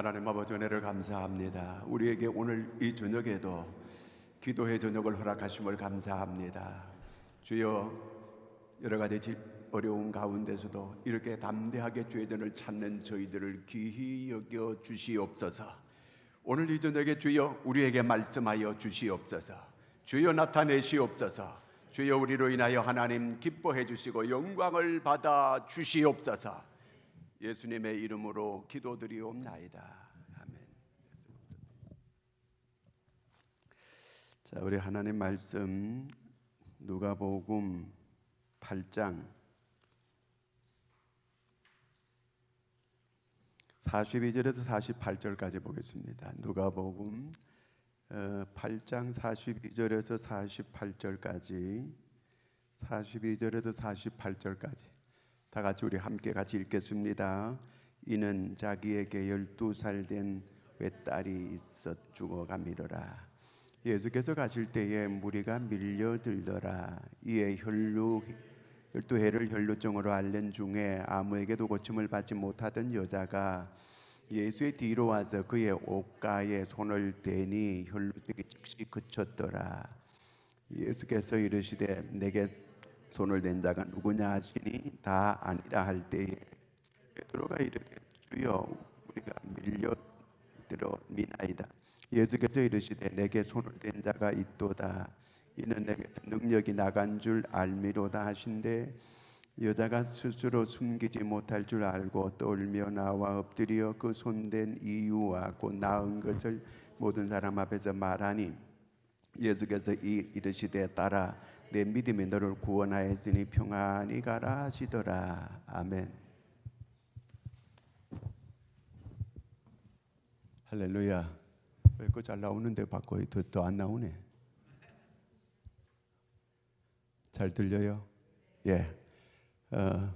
하나님 아버지 은혜를 감사합니다. 우리에게 오늘 이 저녁에도 기도의 저녁을 허락하심을 감사합니다. 주여 여러 가지 지- 어려운 가운데서도 이렇게 담대하게 주의 전을 찾는 저희들을 귀히 여겨 주시옵소서. 오늘 이 저녁에 주여 우리에게 말씀하여 주시옵소서. 주여 나타내시옵소서. 주여 우리로 인하여 하나님 기뻐해 주시고 영광을 받아 주시옵소서. 예수님의 이름으로 기도드리옵나이다. 아멘. 자, 우리 하나님 말씀 누가복음 8장 42절에서 48절까지 보겠습니다. 누가복음 어, 8장 42절에서 48절까지 42절에서 48절까지 다 같이 우리 함께 같이 읽겠습니다. 이는 자기에게 열두 살 된 외딸이 있어 죽어가미더라. 예수께서 가실 때에 무리가 밀려들더라. 이에 혈루 열두 해를 혈루증으로 앓는 중에 아무에게도 고침을 받지 못하던 여자가 예수의 뒤로 와서 그의 옷가에 손을 대니 혈루증이 즉시 그쳤더라. 예수께서 이르시되 내게 손을 댄 자가 누구냐 하시니 다 아니라 할 때에 베드로가 이르되 주여 우리가 밀려 들어 미나이다. 예수께서 이르시되 내게 손을 댄 자가 있도다. 이는 내게 능력이 나간 줄 알미로다 하신데 여자가 스스로 숨기지 못할 줄 알고 떨며 나와 엎드려 그 손댄 이유와 곧 나은 것을 모든 사람 앞에서 말하니 예수께서 이 이르시되 따라 내 믿음이 너를 구원하였으니 평안히 가라 하시더라. 아멘. 할렐루야. 왜 이거 잘 나오는데 바꿔 더안 나오네? 잘 들려요? 예. 어,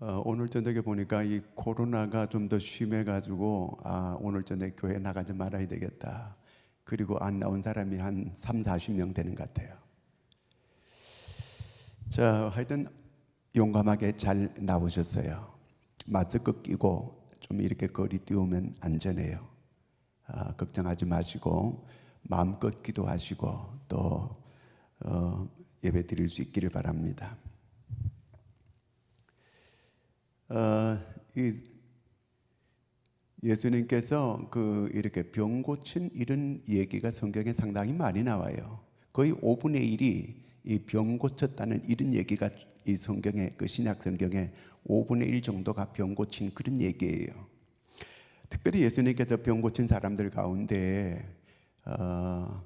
어, 오늘 저녁에 보니까 이 코로나가 좀 더 심해가지고 아 오늘 저녁 교회 나가지 말아야 되겠다. 그리고 안 나온 사람이 한 3, 40명 되는 것 같아요. 자, 하여튼 용감하게 잘 나오셨어요. 마스크 끼고 좀 이렇게 거리 띄우면 안전해요. 아, 걱정하지 마시고 마음껏 기도하시고 또 어, 예배 드릴 수 있기를 바랍니다. 어, 이 예수님께서 그 이렇게 병 고친 이런 얘기가 성경에 상당히 많이 나와요. 거의 5분의 1이 이 병 고쳤다는 이런 얘기가 이 성경에 그 신약 성경에 5분의 1 정도가 병 고친 그런 얘기예요. 특별히 예수님께서 병 고친 사람들 가운데 어,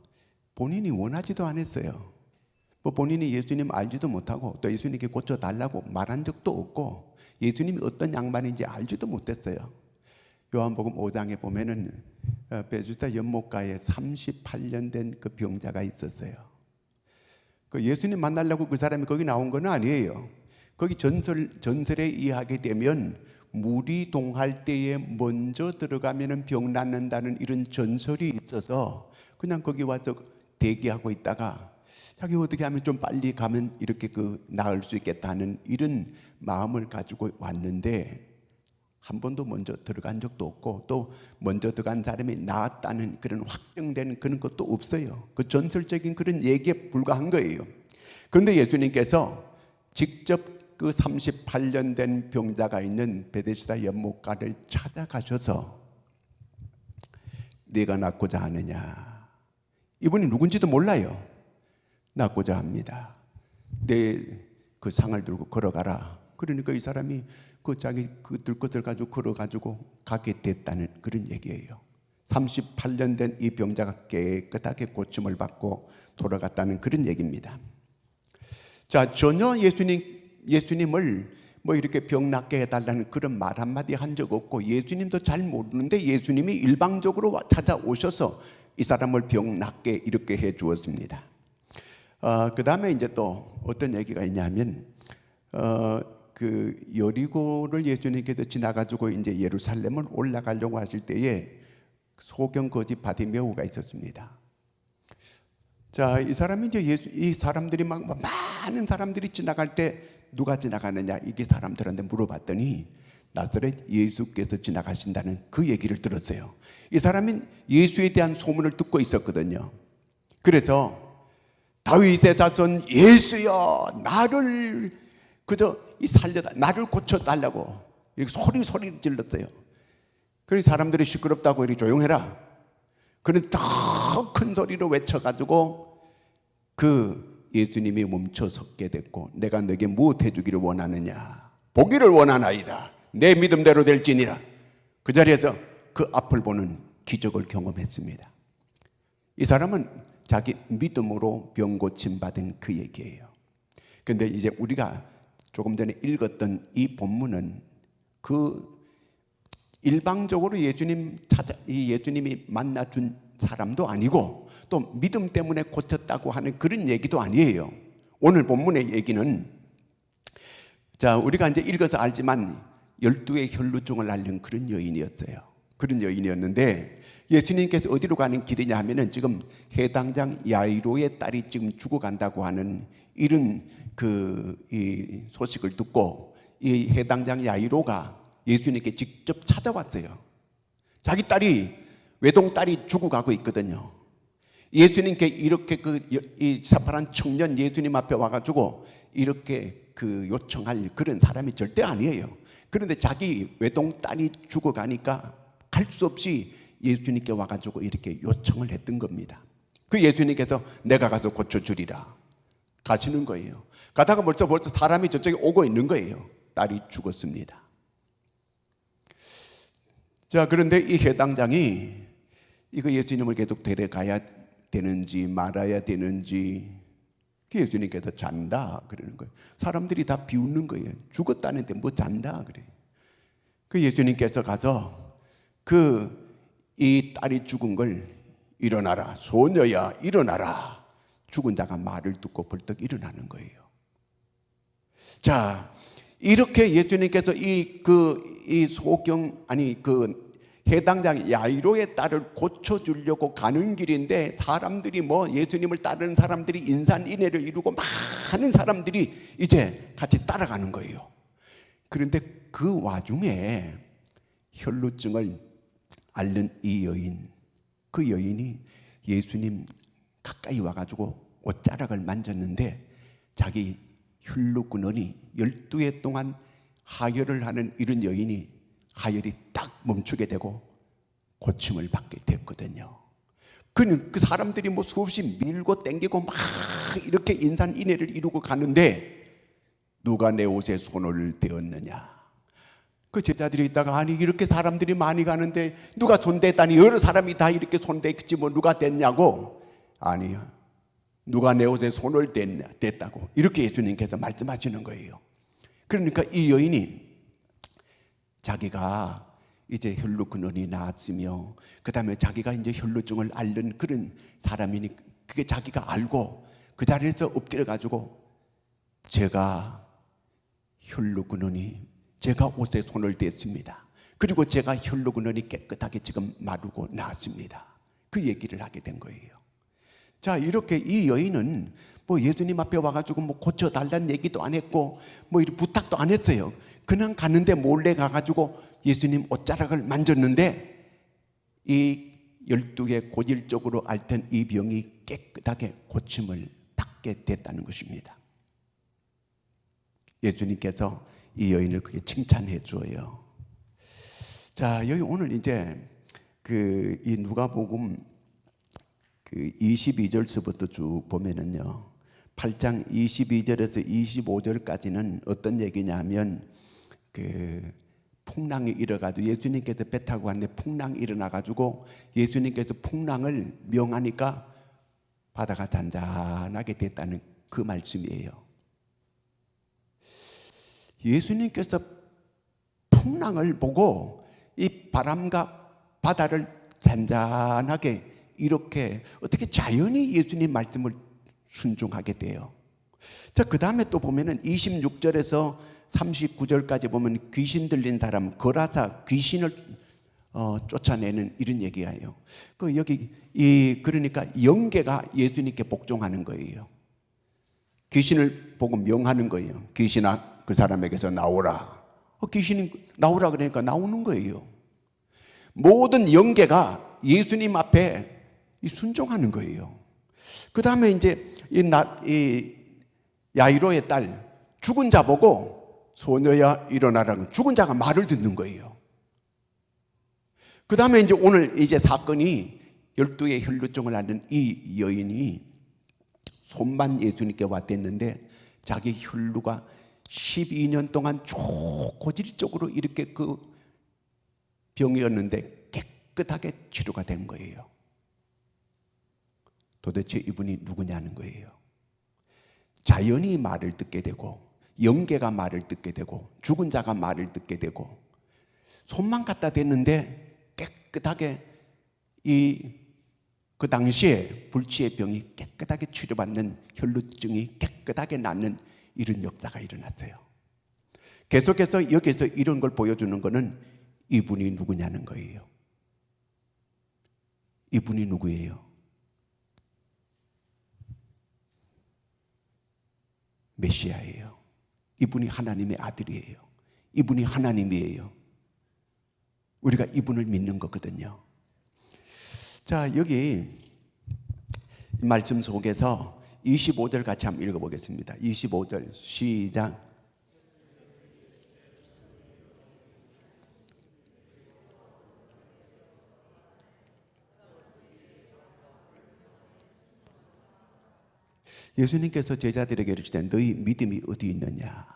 본인이 원하지도 않았어요. 뭐 본인이 예수님 알지도 못하고 또 예수님께 고쳐 달라고 말한 적도 없고 예수님이 어떤 양반인지 알지도 못했어요. 요한복음 5장에 보면은 어, 베주스다 연못가에 38년 된 그 병자가 있었어요. 그 예수님 만나려고 그 사람이 거기 나온 건 아니에요. 거기 전설 전설에 의하게 되면 물이 동할 때에 먼저 들어가면은 병 낫는다는 이런 전설이 있어서 그냥 거기 와서 대기하고 있다가 자기 어떻게 하면 좀 빨리 가면 이렇게 그 나을 수 있겠다는 이런 마음을 가지고 왔는데 한 번도 먼저 들어간 적도 없고 또 먼저 들어간 사람이 나았다는 그런 확정된 그런 것도 없어요. 그 전설적인 그런 얘기에 불과한 거예요. 그런데 예수님께서 직접 그 38년 된 병자가 있는 베데시다 연못가를 찾아가셔서 네가 낫고자 하느냐. 이분이 누군지도 몰라요. 낫고자 합니다. 내 그 상을 들고 걸어가라. 그러니까 이 사람이 그 자기 그들 것을 가지고 걸어 가지고 가게 됐다는 그런 얘기예요. 38년 된 이 병자가 깨끗하게 고침을 받고 돌아갔다는 그런 얘기입니다. 자, 전혀 예수님, 예수님을 뭐 이렇게 병 낫게 해달라는 그런 말 한마디 한 적 없고 예수님도 잘 모르는데 예수님이 일방적으로 찾아오셔서 이 사람을 병 낫게 이렇게 해 주었습니다. 어, 그 다음에 이제 또 어떤 얘기가 있냐면, 어, 그 여리고를 예수님께서 지나가지고 이제 예루살렘을 올라가려고 하실 때에 소경 거지 바디메오가 있었습니다. 자, 이 사람이 이제 예수, 이 사람들이 막 많은 사람들이 지나갈 때 누가 지나가느냐 이게 사람들한테 물어봤더니 나사렛 예수께서 지나가신다는 그 얘기를 들었어요. 이 사람은 예수에 대한 소문을 듣고 있었거든요. 그래서 다윗의 자손 예수여 나를 그저 이 살려다 나를 고쳐 달라고. 이렇게 소리 소리 질렀어요. 그래서 사람들이 시끄럽다고 이리 조용해라. 그는 더 큰 소리로 외쳐가지고 그 예수님이 멈춰 섰게 됐고 내가 너에게 무엇 해주기를 원하느냐? 보기를 원하나이다. 내 믿음대로 될지니라. 그 자리에서 그 앞을 보는 기적을 경험했습니다. 이 사람은 자기 믿음으로 병 고침 받은 그 얘기예요. 근데 이제 우리가 조금 전에 읽었던 이 본문은 그 일방적으로 예수님 찾아 이 예수님이 만나 준 사람도 아니고 또 믿음 때문에 고쳤다고 하는 그런 얘기도 아니에요. 오늘 본문의 얘기는 자 우리가 이제 읽어서 알지만 열두의 혈루증을 앓는 그런 여인이었어요. 그런 여인이었는데 예수님께서 어디로 가는 길이냐 하면은 지금 해당장 야이로의 딸이 지금 죽어간다고 하는 이런 그 이 소식을 듣고 이 해당장 야이로가 예수님께 직접 찾아왔어요. 자기 딸이 외동 딸이 죽어가고 있거든요. 예수님께 이렇게 그 이 사파란 청년 예수님 앞에 와가지고 이렇게 그 요청할 그런 사람이 절대 아니에요. 그런데 자기 외동 딸이 죽어가니까 갈 수 없이 예수님께 와가지고 이렇게 요청을 했던 겁니다. 그 예수님께서 내가 가서 고쳐주리라 가시는 거예요. 가다가 벌써 벌써 사람이 저쪽에 오고 있는 거예요. 딸이 죽었습니다. 자, 그런데 이 해당장이 이거 예수님을 계속 데려가야 되는지 말아야 되는지 그 예수님께서 잔다 그러는 거예요. 사람들이 다 비웃는 거예요. 죽었다는데 뭐 잔다 그래. 그 예수님께서 가서 그 이 딸이 죽은 걸 일어나라 소녀야 일어나라 죽은 자가 말을 듣고 벌떡 일어나는 거예요. 자 이렇게 예수님께서 이 그 이 소경 아니 그 해당장 야이로의 딸을 고쳐주려고 가는 길인데 사람들이 뭐 예수님을 따르는 사람들이 인산인해를 이루고 많은 사람들이 이제 같이 따라가는 거예요. 그런데 그 와중에 혈루증을 앓는 이 여인, 그 여인이 예수님 가까이 와가지고 옷자락을 만졌는데 자기 열두 해 동안 하혈을 하는 이런 여인이 하혈이 딱 멈추게 되고 고침을 받게 됐거든요. 그는 그 사람들이 뭐 수없이 밀고 땡기고 막 이렇게 인산인해를 이루고 가는데 누가 내 옷에 손을 대었느냐? 그 제자들이 있다가 아니 이렇게 사람들이 많이 가는데 누가 손댔다니? 여러 사람이 다 이렇게 손댔지 뭐 누가 댔냐고? 아니야 누가 내 옷에 손을 댔냐 댔다고. 이렇게 예수님께서 말씀하시는 거예요. 그러니까 이 여인이 자기가 이제 혈루 근원이 나왔으며 그 다음에 자기가 이제 혈루증을 앓는 그런 사람이니 그게 자기가 알고 그 자리에서 엎드려 가지고 제가 혈루 근원이 제가 옷에 손을 댔습니다. 그리고 제가 혈루 근원이 깨끗하게 지금 마르고 나왔습니다. 그 얘기를 하게 된 거예요. 자 이렇게 이 여인은 뭐 예수님 앞에 와가지고 뭐 고쳐 달라는 얘기도 안 했고 뭐 이런 부탁도 안 했어요. 그냥 갔는데 몰래 가가지고 예수님 옷자락을 만졌는데 이 열두 개 고질적으로 앓던 이 병이 깨끗하게 고침을 받게 됐다는 것입니다. 예수님께서 이 여인을 그게 칭찬해 주어요. 자, 여기 오늘 이제 그 이 누가복음 그 22절서부터 쭉 보면은요. 8장 22절에서 25절까지는 어떤 얘기냐면 그 풍랑이 일어가지고 예수님께서 배 타고 왔는데 풍랑이 일어나가지고 예수님께서 풍랑을 명하니까 바다가 잔잔하게 됐다는 그 말씀이에요. 예수님께서 풍랑을 보고 이 바람과 바다를 잔잔하게 이렇게 어떻게 자연히 예수님 말씀을 순종하게 돼요. 자, 그 다음에 또 보면은 26절에서 39절까지 보면 귀신 들린 사람, 거라사 귀신을 어, 쫓아내는 이런 얘기예요. 그 여기 이 그러니까 영계가 예수님께 복종하는 거예요. 귀신을 보고 명하는 거예요. 귀신아 그 사람에게서 나오라. 어, 귀신이 나오라 그러니까 나오는 거예요. 모든 영계가 예수님 앞에 이 순종하는 거예요. 그 다음에 이제 이, 나, 이 야이로의 딸 죽은 자 보고 소녀야 일어나라는 죽은 자가 말을 듣는 거예요. 그 다음에 이제 오늘 이제 사건이 열두의 혈루증을 앓는 이 여인이 손만 예수님께 왔댔는데 자기 혈루가 12년 동안 초고질적으로 이렇게 그 병이었는데 깨끗하게 치료가 된 거예요. 도대체 이분이 누구냐는 거예요. 자연이 말을 듣게 되고 영계가 말을 듣게 되고 죽은 자가 말을 듣게 되고 손만 갖다 댔는데 깨끗하게 이 그 당시에 불치의 병이 깨끗하게 치료받는 혈루증이 깨끗하게 낫는 이런 역사가 일어났어요. 계속해서 여기서 이런 걸 보여주는 것은 이분이 누구냐는 거예요. 이분이 누구예요? 메시아예요. 이분이 하나님의 아들이에요. 이분이 하나님이에요. 우리가 이분을 믿는 거거든요. 자, 여기 말씀 속에서 25절 같이 한번 읽어보겠습니다. 25절 시작. 예수님께서 제자들에게 이르시되 너희 믿음이 어디 있느냐?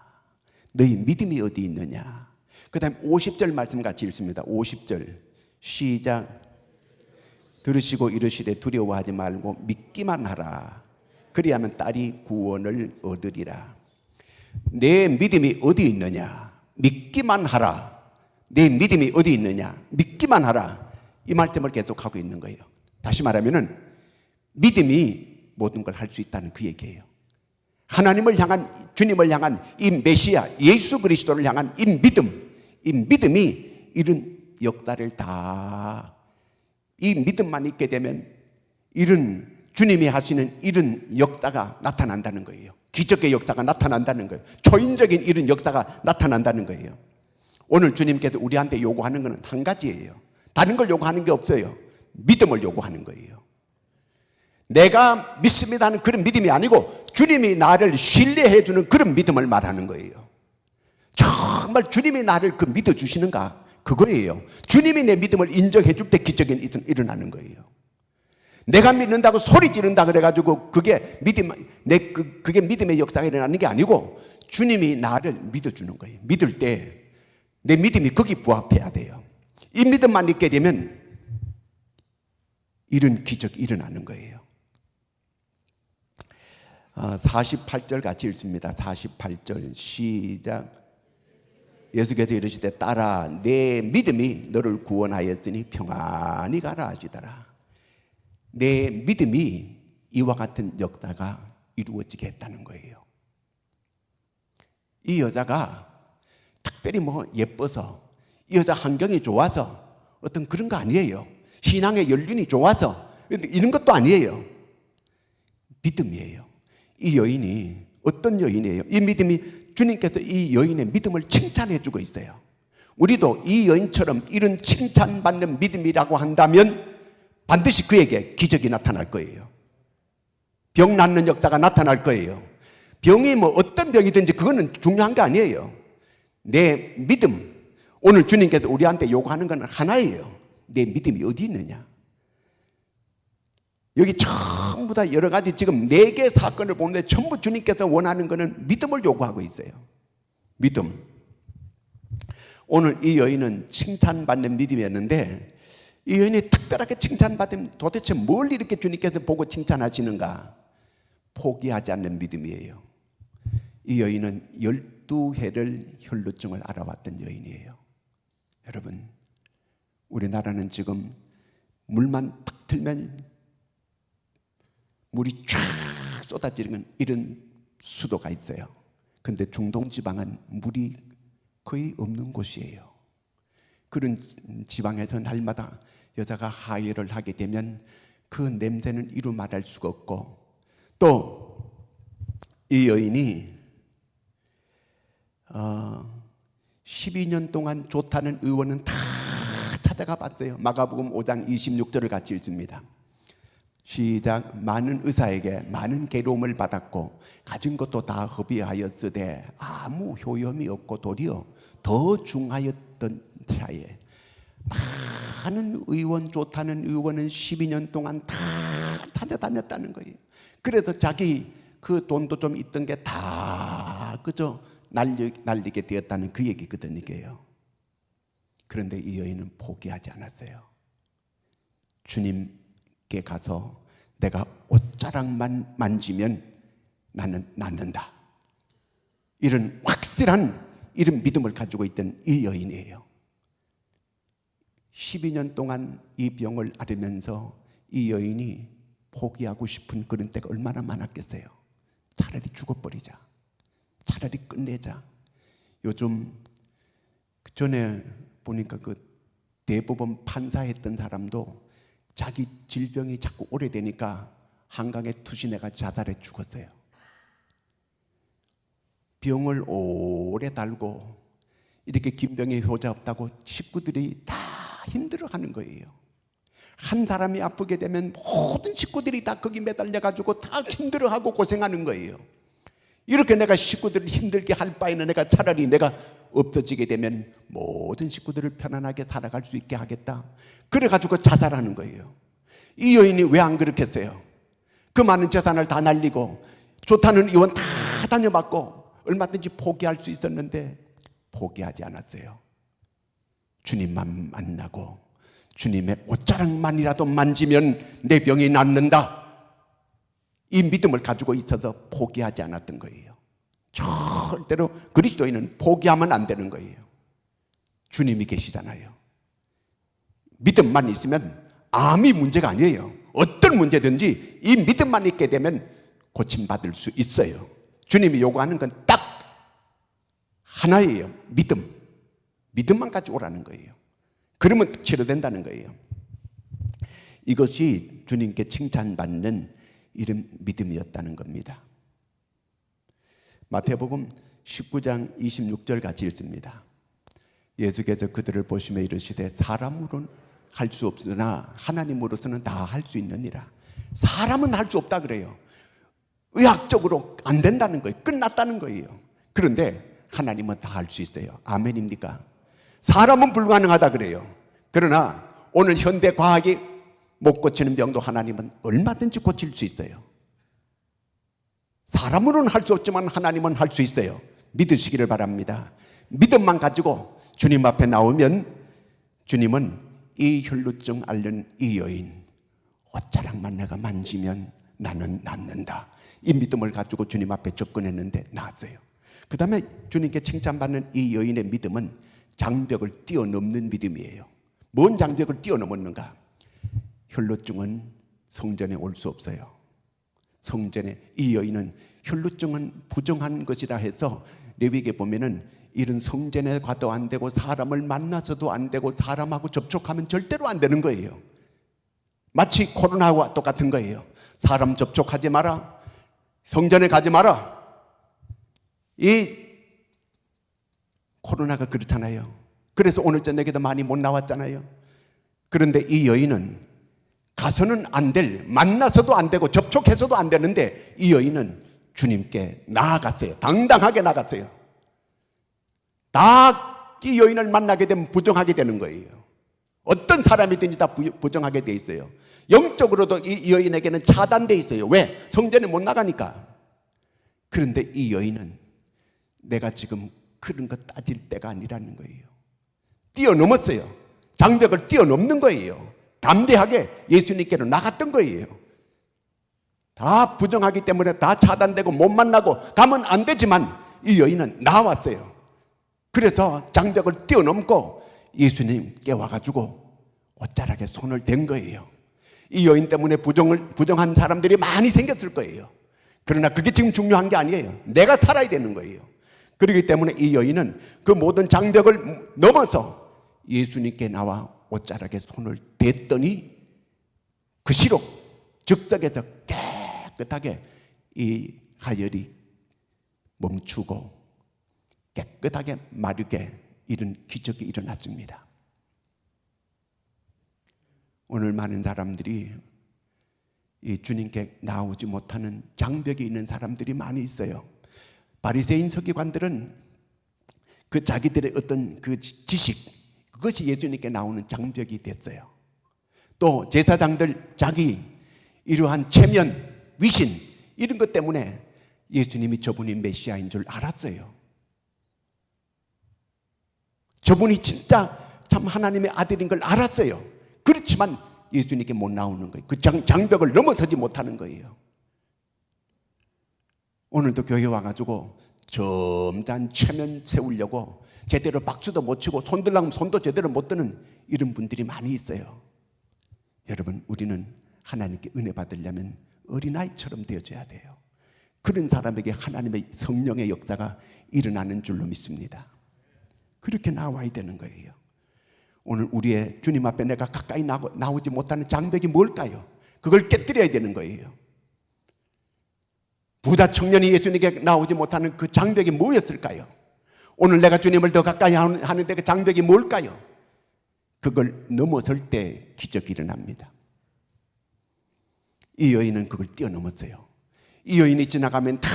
너희 믿음이 어디 있느냐? 그 다음 50절 말씀 같이 읽습니다. 50절 시작. 들으시고 이르시되 두려워하지 말고 믿기만 하라. 그리하면 딸이 구원을 얻으리라. 내 믿음이 어디 있느냐? 믿기만 하라. 내 믿음이 어디 있느냐? 믿기만 하라. 이 말씀을 계속 하고 있는 거예요. 다시 말하면은 믿음이 모든 걸 할 수 있다는 그 얘기예요. 하나님을 향한 주님을 향한 이 메시아 예수 그리스도를 향한 이 믿음, 이 믿음이 이런 역사를 다 이 믿음만 있게 되면 이런 주님이 하시는 이런 역사가 나타난다는 거예요. 기적의 역사가 나타난다는 거예요. 초인적인 이런 역사가 나타난다는 거예요. 오늘 주님께서 우리한테 요구하는 것은 한 가지예요. 다른 걸 요구하는 게 없어요. 믿음을 요구하는 거예요. 내가 믿습니다 하는 그런 믿음이 아니고 주님이 나를 신뢰해 주는 그런 믿음을 말하는 거예요. 정말 주님이 나를 그 믿어 주시는가? 그거예요. 주님이 내 믿음을 인정해 줄 때 기적이 일어나는 거예요. 내가 믿는다고 소리 지른다 그래가지고 그게 믿음, 내, 그, 그게 믿음의 역사가 일어나는 게 아니고 주님이 나를 믿어주는 거예요. 믿을 때 내 믿음이 거기 부합해야 돼요. 이 믿음만 있게 되면 이런 기적이 일어나는 거예요. 48절 같이 읽습니다. 48절 시작. 예수께서 이르시되 딸아 내 믿음이 너를 구원하였으니 평안히 가라 하시더라. 내 믿음이 이와 같은 역사가 이루어지게 했다는 거예요. 이 여자가 특별히 뭐 예뻐서 이 여자 환경이 좋아서 어떤 그런 거 아니에요. 신앙의 연륜이 좋아서 이런 것도 아니에요. 믿음이에요. 이 여인이 어떤 여인이에요? 이 믿음이 주님께서 이 여인의 믿음을 칭찬해 주고 있어요. 우리도 이 여인처럼 이런 칭찬받는 믿음이라고 한다면 반드시 그에게 기적이 나타날 거예요. 병 낫는 역사가 나타날 거예요. 병이 뭐 어떤 병이든지 그거는 중요한 게 아니에요. 내 믿음. 오늘 주님께서 우리한테 요구하는 건 하나예요. 내 믿음이 어디 있느냐? 여기 전부 다 여러 가지 지금 네 개 사건을 보는데 전부 주님께서 원하는 것은 믿음을 요구하고 있어요. 믿음. 오늘 이 여인은 칭찬받는 믿음이었는데 이 여인이 특별하게 칭찬받으면 도대체 뭘 이렇게 주님께서 보고 칭찬하시는가? 포기하지 않는 믿음이에요. 이 여인은 12해를 혈루증을 알아왔던 여인이에요. 여러분, 우리나라는 지금 물만 탁 틀면 물이 쫙 쏟아지는 이런 수도가 있어요. 근데 중동 지방은 물이 거의 없는 곳이에요. 그런 지방에서 날마다 여자가 하혈을 하게 되면 그 냄새는 이루 말할 수가 없고 또 이 여인이 어, 12년 동안 좋다는 의원은 다 찾아가 봤어요. 마가복음 5장 26절을 같이 읽습니다. 시작 많은 의사에게 많은 괴로움을 받았고 가진 것도 다 허비하였으되 아무 효염이 없고 도리어 더 중하였던 차에 많은 의원 좋다는 의원은 12년 동안 다 찾아다녔다는 거예요. 그래서 자기 그 돈도 좀 있던 게 다 그저 날리, 날리게 되었다는 그 얘기거든 이게요. 그런데 이 여인은 포기하지 않았어요. 주님께 가서 내가 옷자락만 만지면 나는 낫는다. 이런 확실한 이런 믿음을 가지고 있던 이 여인이에요. 12년 동안 이 병을 앓으면서 이 여인이 포기하고 싶은 그런 때가 얼마나 많았겠어요. 차라리 죽어버리자. 차라리 끝내자. 요즘 그 전에 보니까 그 대법원 판사했던 사람도 자기 질병이 자꾸 오래되니까 한강에 투신해가 자살해 죽었어요. 병을 오래 달고 이렇게 김병에 효자 없다고 식구들이 다 힘들어하는 거예요. 한 사람이 아프게 되면 모든 식구들이 다 거기 매달려 가지고 다 힘들어하고 고생하는 거예요. 이렇게 내가 식구들을 힘들게 할 바에는 내가 차라리 내가 없어지게 되면 모든 식구들을 편안하게 살아갈 수 있게 하겠다. 그래 가지고 자살하는 거예요. 이 여인이 왜 안 그렇겠어요? 그 많은 재산을 다 날리고 좋다는 의원 다 다녀봤고 얼마든지 포기할 수 있었는데 포기하지 않았어요. 주님만 만나고 주님의 옷자락만이라도 만지면 내 병이 낫는다. 이 믿음을 가지고 있어서 포기하지 않았던 거예요. 절대로 그리스도인은 포기하면 안 되는 거예요. 주님이 계시잖아요. 믿음만 있으면 암이 문제가 아니에요. 어떤 문제든지 이 믿음만 있게 되면 고침받을 수 있어요. 주님이 요구하는 건 딱 하나예요. 믿음. 믿음만 가지고 오라는 거예요. 그러면 치료된다는 거예요. 이것이 주님께 칭찬받는 이런 믿음이었다는 겁니다. 마태복음 19장 26절 같이 읽습니다. 예수께서 그들을 보시며 이르시되 사람으로는 할 수 없으나 하나님으로서는 다 할 수 있느니라. 사람은 할 수 없다 그래요. 의학적으로 안 된다는 거예요. 끝났다는 거예요. 그런데 하나님은 다 할 수 있어요. 아멘입니까? 사람은 불가능하다 그래요. 그러나 오늘 현대 과학이 못 고치는 병도 하나님은 얼마든지 고칠 수 있어요. 사람으로는 할 수 없지만 하나님은 할 수 있어요. 믿으시기를 바랍니다. 믿음만 가지고 주님 앞에 나오면 주님은 이 혈루증 앓는 이 여인 옷자락만 내가 만지면 나는 낫는다. 이 믿음을 가지고 주님 앞에 접근했는데 나았어요. 그 다음에 주님께 칭찬받는 이 여인의 믿음은 장벽을 뛰어넘는 믿음이에요. 뭔 장벽을 뛰어넘었는가? 혈루증은 성전에 올 수 없어요. 성전에 이 여인은 혈루증은 부정한 것이라 해서 레위기에 보면은 이런 성전에 가도 안 되고 사람을 만나서도 안 되고 사람하고 접촉하면 절대로 안 되는 거예요. 마치 코로나와 똑같은 거예요. 사람 접촉하지 마라. 성전에 가지 마라. 이 코로나가 그렇잖아요. 그래서 오늘 저녁에도 많이 못 나왔잖아요. 그런데 이 여인은 가서는 안 될, 만나서도 안 되고 접촉해서도 안 되는데 이 여인은 주님께 나아갔어요. 당당하게 나갔어요. 다 이 여인을 만나게 되면 부정하게 되는 거예요. 어떤 사람이든지 다 부- 부정하게 돼 있어요. 영적으로도 이 여인에게는 차단돼 있어요. 왜? 성전에 못 나가니까. 그런데 이 여인은 내가 지금 그런 거 따질 때가 아니라는 거예요. 뛰어넘었어요. 장벽을 뛰어넘는 거예요. 담대하게 예수님께로 나갔던 거예요. 다 부정하기 때문에 다 차단되고 못 만나고 가면 안 되지만 이 여인은 나왔어요. 그래서 장벽을 뛰어넘고 예수님께 와가지고 옷자락에 손을 댄 거예요. 이 여인 때문에 부정을, 부정한 사람들이 많이 생겼을 거예요. 그러나 그게 지금 중요한 게 아니에요. 내가 살아야 되는 거예요. 그렇기 때문에 이 여인은 그 모든 장벽을 넘어서 예수님께 나와 옷자락에 손을 댔더니 그 시록 즉석에서 깨끗하게 이 가열이 멈추고 깨끗하게 마르게 이런 기적이 일어났습니다. 오늘 많은 사람들이 이 주님께 나오지 못하는 장벽이 있는 사람들이 많이 있어요. 바리새인 서기관들은 그 자기들의 어떤 그 지식 그것이 예수님께 나오는 장벽이 됐어요. 또 제사장들 자기 이러한 체면, 위신 이런 것 때문에 예수님이 저분이 메시아인 줄 알았어요. 저분이 진짜 참 하나님의 아들인 걸 알았어요. 그렇지만 예수님께 못 나오는 거예요. 그 장, 장벽을 넘어서지 못하는 거예요. 오늘도 교회 와가지고 점잖 체면 세우려고 제대로 박수도 못 치고 손들라면 손도 제대로 못 드는 이런 분들이 많이 있어요. 여러분, 우리는 하나님께 은혜 받으려면 어린아이처럼 되어져야 돼요. 그런 사람에게 하나님의 성령의 역사가 일어나는 줄로 믿습니다. 그렇게 나와야 되는 거예요. 오늘 우리의 주님 앞에 내가 가까이 나오, 지 못하는 장벽이 뭘까요? 그걸 깨뜨려야 되는 거예요. 부자 청년이 예수님께 나오지 못하는 그 장벽이 뭐였을까요? 오늘 내가 주님을 더 가까이 하는데 그 장벽이 뭘까요? 그걸 넘어설 때 기적이 일어납니다. 이 여인은 그걸 뛰어넘었어요. 이 여인이 지나가면 다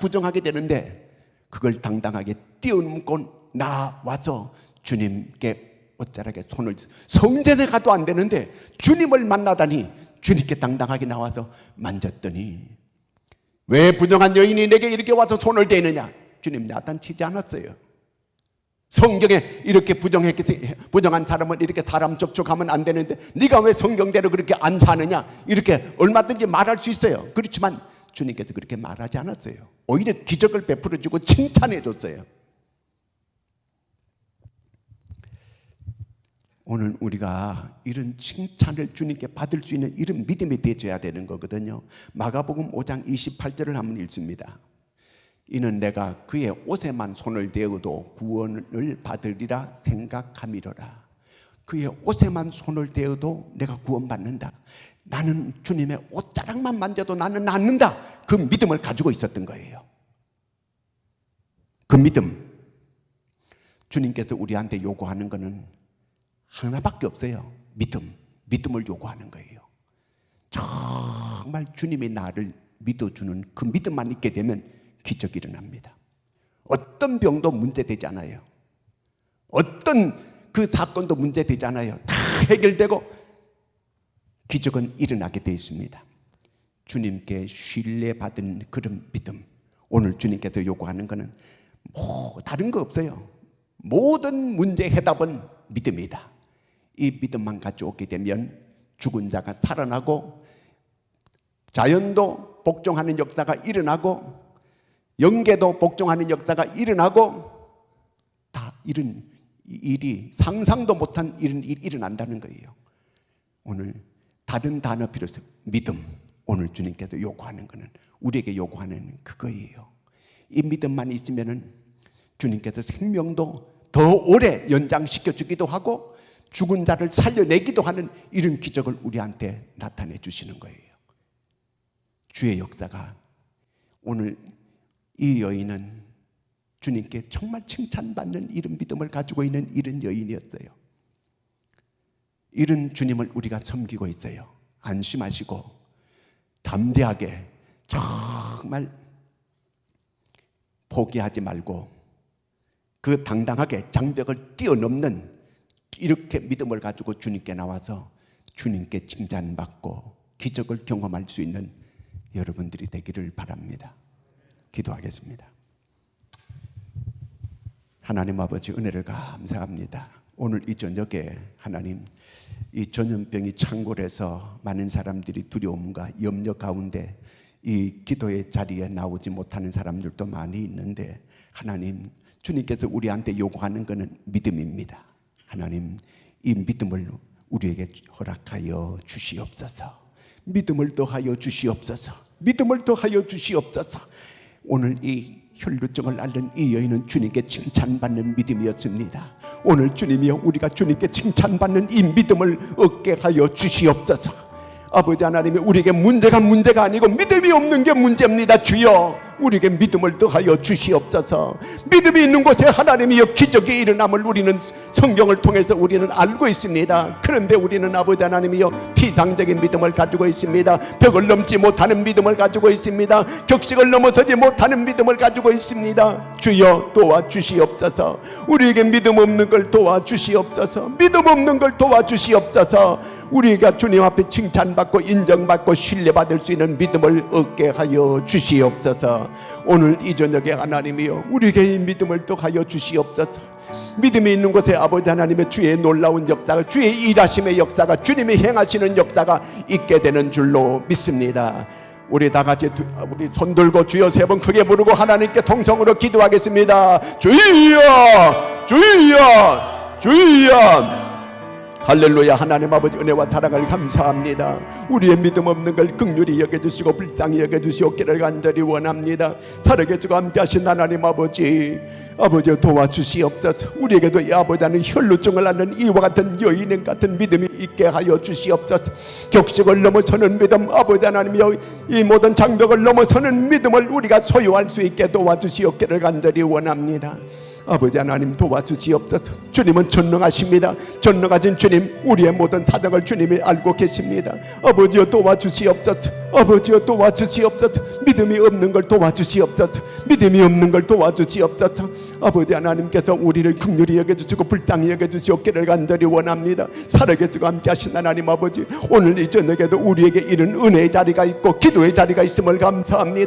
부정하게 되는데 그걸 당당하게 뛰어넘고 나와서 주님께 어쩌라게 손을 성전에 가도 안 되는데 주님을 만나다니 주님께 당당하게 나와서 만졌더니 왜 부정한 여인이 내게 이렇게 와서 손을 대느냐? 주님 나타치지 않았어요. 성경에 이렇게 부정했기 부정한 사람은 이렇게 사람 접촉하면 안 되는데 네가 왜 성경대로 그렇게 안 사느냐? 이렇게 얼마든지 말할 수 있어요. 그렇지만 주님께서 그렇게 말하지 않았어요. 오히려 기적을 베풀어 주고 칭찬해 줬어요 오늘 우리가 이런 칭찬을 주님께 받을 수 있는 이런 믿음이 되어야 되는 거거든요. 마가복음 5장 28절을 한번 읽습니다. 이는 내가 그의 옷에만 손을 대어도 구원을 받으리라 생각함이로라. 그의 옷에만 손을 대어도 내가 구원받는다. 나는 주님의 옷자락만 만져도 나는 낫는다. 그 믿음을 가지고 있었던 거예요. 그 믿음. 주님께서 우리한테 요구하는 것은 하나밖에 없어요. 믿음. 믿음을 요구하는 거예요. 정말 주님이 나를 믿어주는 그 믿음만 있게 되면 기적이 일어납니다. 어떤 병도 문제되지 않아요. 어떤 그 사건도 문제되지 않아요. 다 해결되고 기적은 일어나게 되어 있습니다. 주님께 신뢰받은 그런 믿음. 오늘 주님께서 요구하는 것은 뭐 다른 거 없어요. 모든 문제 해답은 믿음이다. 이 믿음만 가져오게 되면 죽은 자가 살아나고 자연도 복종하는 역사가 일어나고 영계도 복종하는 역사가 일어나고 다 이런 일이 상상도 못한 이런 일이 일어난다는 거예요. 오늘 다른 단어 없어요. 믿음. 오늘 주님께서 요구하는 것은 우리에게 요구하는 그거예요. 이 믿음만 있으면은 주님께서 생명도 더 오래 연장시켜 주기도 하고 죽은 자를 살려내기도 하는 이런 기적을 우리한테 나타내 주시는 거예요. 주의 역사가 오늘 이 여인은 주님께 정말 칭찬받는 이런 믿음을 가지고 있는 이런 여인이었어요. 이런 주님을 우리가 섬기고 있어요. 안심하시고 담대하게 정말 포기하지 말고 그 당당하게 장벽을 뛰어넘는 이렇게 믿음을 가지고 주님께 나와서 주님께 칭찬받고 기적을 경험할 수 있는 여러분들이 되기를 바랍니다. 기도하겠습니다. 하나님 아버지 은혜를 감사합니다. 오늘 이 저녁에 하나님 이 전염병이 창궐해서 많은 사람들이 두려움과 염려 가운데 이 기도의 자리에 나오지 못하는 사람들도 많이 있는데 하나님 주님께서 우리한테 요구하는 것은 믿음입니다. 하나님 이 믿음을 우리에게 허락하여 주시옵소서. 믿음을 더하여 주시옵소서. 믿음을 더하여 주시옵소서. 오늘 이 혈루증을 앓는 이 여인은 주님께 칭찬받는 믿음이었습니다. 오늘 주님이여 우리가 주님께 칭찬받는 이 믿음을 얻게 하여 주시옵소서. 아버지 하나님이 우리에게 문제가 문제가 아니고 믿음이 없는 게 문제입니다. 주여 우리에게 믿음을 더하여 주시옵소서. 믿음이 있는 곳에 하나님이여 기적이 일어남을 우리는 성경을 통해서 우리는 알고 있습니다. 그런데 우리는 아버지 하나님이여 피상적인 믿음을 가지고 있습니다. 벽을 넘지 못하는 믿음을 가지고 있습니다. 격식을 넘어서지 못하는 믿음을 가지고 있습니다. 주여 도와주시옵소서. 우리에게 믿음 없는 걸 도와주시옵소서. 믿음 없는 걸 도와주시옵소서 우리가 주님 앞에 칭찬받고 인정받고 신뢰받을 수 있는 믿음을 얻게 하여 주시옵소서. 오늘 이 저녁에 하나님이여 우리에게 이 믿음을 더하여 주시옵소서. 믿음이 있는 곳에 아버지 하나님의 주의 놀라운 역사가 주의 일하심의 역사가 주님이 행하시는 역사가 있게 되는 줄로 믿습니다. 우리 다 같이 두- 우리 손 들고 주여 세 번 크게 부르고 하나님께 통성으로 기도하겠습니다. 주여! 주여! 주여 할렐루야 하나님 아버지 은혜와 사랑을 감사합니다. 우리의 믿음 없는 걸 극률이 여겨주시고 불쌍히 여겨주시옵기를 간절히 원합니다. 살아계 주고 함께하신 하나님 아버지 아버지 도와주시옵소서. 우리에게도 이 아버지는 혈루증을 앓는 이와 같은 여인 같은 믿음이 있게 하여 주시옵소서. 격식을 넘어서는 믿음 아버지 하나님이여 이 모든 장벽을 넘어서는 믿음을 우리가 소유할 수 있게 도와주시옵기를 간절히 원합니다 아버지 하나님 도와주시옵소서. 주님은 전능하십니다. 전능하신 주님 우리의 모든 사정을 주님이 알고 계십니다. 아버지여 도와주시옵소서. 아버지여 도와주시옵소서. 믿음이 없는 걸 도와주시옵소서. 믿음이 없는 걸 도와주시옵소서. 아버지 하나님께서 우리를 극률히 여겨주시고 불쌍히 여겨주시옵기를 간절히 원합니다. 살아계시고 함께 하신 하나님 아버지 오늘 이 저녁에도 우리에게 이런 은혜의 자리가 있고 기도의 자리가 있음을 감사합니다